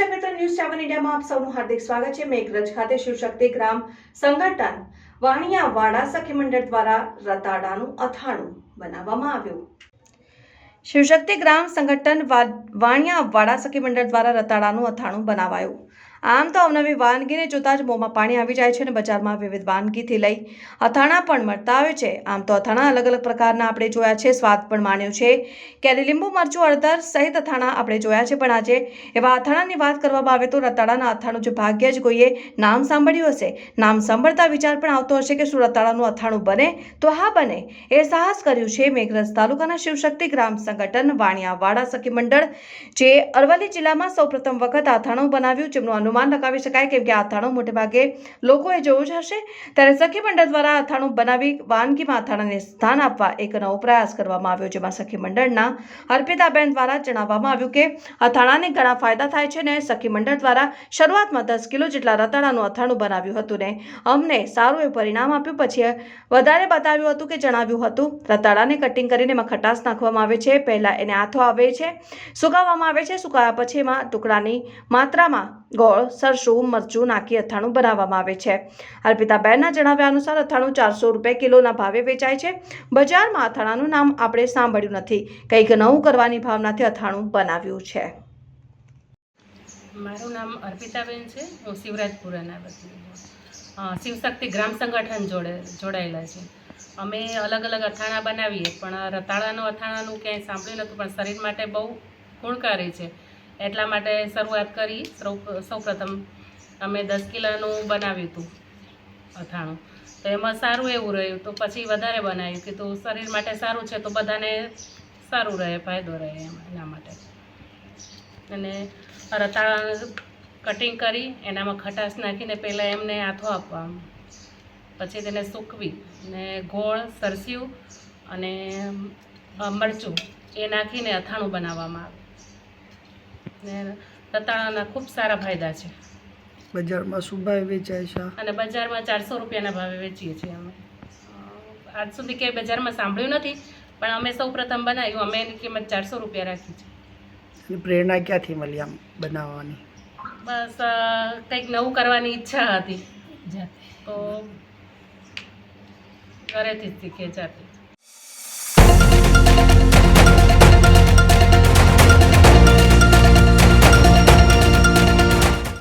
ઇન્ડિયામાં આપ સૌનું હાર્દિક સ્વાગત છે. મેઘરજ ખાતે શિવશક્તિ ગ્રામ સંગઠન વાણિયાવાડા સખી મંડળ દ્વારા રતાડાનું અથાણું બનાવવામાં આવ્યું. શિવશક્તિ ગ્રામ સંગઠન વાણિયાવાડા સખી મંડળ દ્વારા રતાડાનું અથાણું બનાવાયું. આમ તો અવનવી વાનગીને જોતાં જ મોંમાં પાણી આવી જાય છે અને બજારમાં વિવિધ વાનગીથી લઈ અથાણા પણ મળતા આવે છે. આમ તો અથાણા અલગ અલગ પ્રકારના આપણે જોયા છે. સ્વાદ પણ માણ્યો છે. ક્યારે લીંબુ, મરચું, હળદર સહિત અથાણા આપણે જોયા છે. પણ આજે એવા અથાણાની વાત કરવામાં આવે તો રતાળાના અથાણું જે ભાગ્ય જ કોઈએ નામ સાંભળ્યું હશે. નામ સાંભળતા વિચાર પણ આવતો હશે કે શું રતાળાનું અથાણું બને? તો હા બને. એ સાહસ કર્યું છે મેઘરજ તાલુકાના શિવશક્તિ ગ્રામ સંગઠન વાણિયાવાડા સખી મંડળ, જે અરવલ્લી જિલ્લામાં સૌપ્રથમ વખત અથાણું બનાવ્યું. જેમનું અનુમાન લગાવી શકાય કેમ કે આ અથાણું મોટેભાગે લોકોએ જોયું જ હશે. ત્યારે સખી મંડળ દ્વારા અથાણું બનાવી વાનગીમાં અથાણાને સ્થાન આપવા એક નવો પ્રયાસ કરવામાં આવ્યો, જેમાં સખી મંડળના અર્પિતાબેન દ્વારા જણાવવામાં આવ્યું કે અથાણાને ઘણા ફાયદા થાય છે ને સખી મંડળ દ્વારા શરૂઆતમાં દસ કિલો જેટલા રતાળાનું અથાણું બનાવ્યું હતું ને અમને સારું એવું પરિણામ આપ્યું. પછી વધારે બતાવ્યું હતું કે જણાવ્યું હતું, રતાળાને કટિંગ કરીને એમાં ખટાશ નાખવામાં આવે છે, પહેલાં એને આથો આવે છે, સુકાવવામાં આવે છે, સુકાયા પછી એમાં ટુકડાની માત્રામાં ગોળ, સરસું, મરચું નાખી અથાણું બનાવવામાં આવે છે. અર્પિતાબેનના જણાવ્યા અનુસાર અથાણું ચારસો રૂપિયા કિલોના ભાવે વેચાય છે. બજારમાં અથાણાનું નામ આપણે સાંભળ્યું નથી. કંઈક નવું કરવાની ભાવનાથી અથાણું બનાવ્યું છે. મારું નામ અર્પિતાબેન છે. હું શિવરાજપુરાના વતની શિવશક્તિ ગ્રામ સંગઠન જોડે, જોડાયેલા છે. અમે અલગ અલગ અથાણા બનાવીએ, પણ રતાળાનું અથાણાનું ક્યાંય સાંભળ્યું નહોતું, પણ શરીર માટે બહુ ગુણકારી છે. એટલા માટે શરૂઆત કરી. સૌ સૌપ્રથમ અમે દસ કિલોનું બનાવ્યું હતું અથાણું. તો એમાં સારું એવું રહ્યું. તો પછી વધારે બનાવ્યું કે તો શરીર માટે સારું છે તો બધાને સારું રહે, ફાયદો રહે એના માટે. અને રતાળા કટિંગ કરી, એનામાં ખટાશ નાખીને પહેલાં એમને આથો આપવાનો પછી તેને સૂકવી ને ગોળ, સરસ્યું અને મરચું એ નાખીને અથાણું બનાવવામાં આવે. ને રતાળાના ખૂબ સારા ફાયદા છે. બજારમાં શું ભાવે વેચાય છે? અને બજારમાં ચારસો રૂપિયાના ભાવે વેચીએ છીએ અમે. આજ સુધી કે બજારમાં સાંભળ્યું નથી પણ અમે સૌ પ્રથમ બનાવ્યું અમે એની કિંમત ચારસો રૂપિયા રાખી છે. પ્રેરણા ક્યાંથી મળી આમ બનાવવાની? બસ કંઈક નવું કરવાની ઈચ્છા હતી. તો ઘરેથી જ શીખે જાતે.